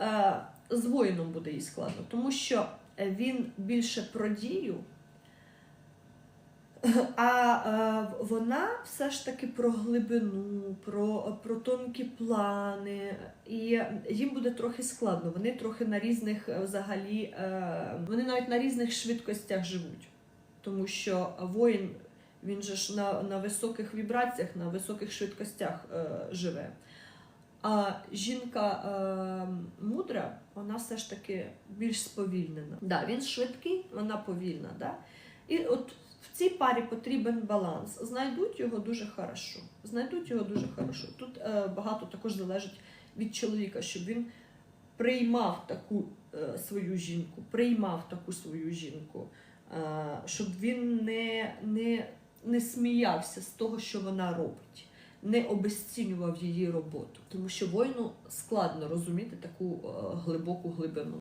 е, з воїном буде їй складно, тому що він більше про дію, а е, вона все ж таки про глибину, про, про тонкі плани. І їм буде трохи складно. Вони трохи на різних е, взагалі, вони навіть на різних швидкостях живуть. Тому що воїн, він же ж на, на високих вібраціях, на високих швидкостях живе. А жінка е, мудра, вона все ж таки більш сповільнена. Да, він швидкий, вона повільна. Да? І от в цій парі потрібен баланс. Знайдуть його дуже хорошо. Знайдуть його дуже хорошо. Тут е, багато також залежить від чоловіка, щоб він приймав таку е, свою жінку, приймав таку свою жінку, е, щоб він не, не, не сміявся з того, що вона робить. Не обесцінював її роботу, тому що воїну складно розуміти таку е, глибоку глибину.